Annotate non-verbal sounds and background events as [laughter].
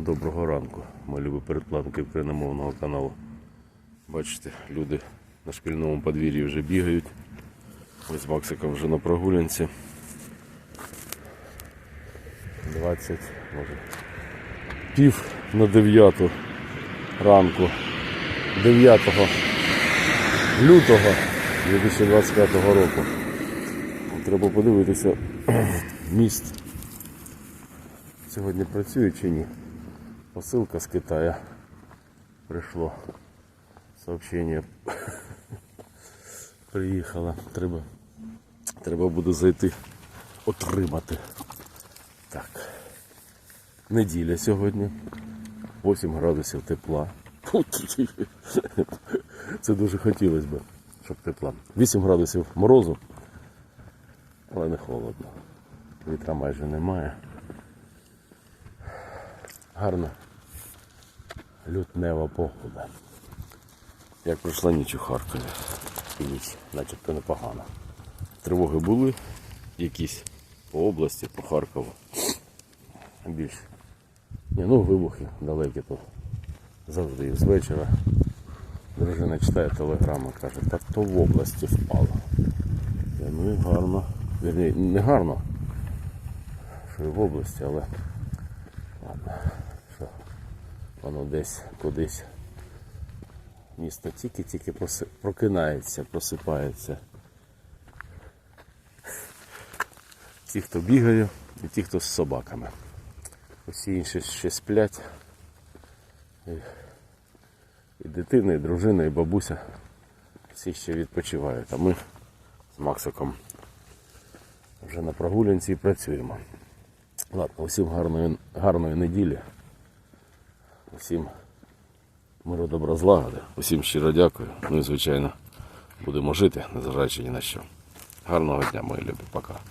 Доброго ранку, мої любі передплатники україномовного каналу. Бачите, люди на шкільному подвір'ї вже бігають. Ми з Максиком вже на прогулянці. 20, може. Пів на 9 ранку 9 лютого 2025 року. Треба подивитися [clears throat] міст сьогодні працює чи ні. Посилка з Китаю. Прийшло сообщення. [laughs] Приїхала. Треба, треба буде зайти отримати. Так. Неділя сьогодні. 8 градусів тепла. Це дуже хотілося б, щоб тепла. 8 градусів морозу, але не холодно. Вітра майже немає. Гарна лютнева погода. Як пройшла ніч у Харкові. І ніч, начебто непогано. Тривоги були якісь по області, по Харкову. Більш. Ні, ну вибухи далекі тут. Завжди з вечора. Дружина читає телеграму, каже, так то в області впало. Я, ну і гарно. Вірні, не гарно, що і в області, але ладно, воно десь кудись. Місто тільки-тільки прокинається, просипається. Ті, хто бігає, і ті, хто з собаками. Усі інші ще сплять. І, дитина, і дружина, і бабуся. Всі ще відпочивають. А ми з Максиком вже на прогулянці і працюємо. Ладно, усім гарної, гарної неділі. Усім миру добра злагоди. Усім щиро дякую. Ну і звичайно, будемо жити, незважаючи ні на що. Гарного дня, мої любі. Пока.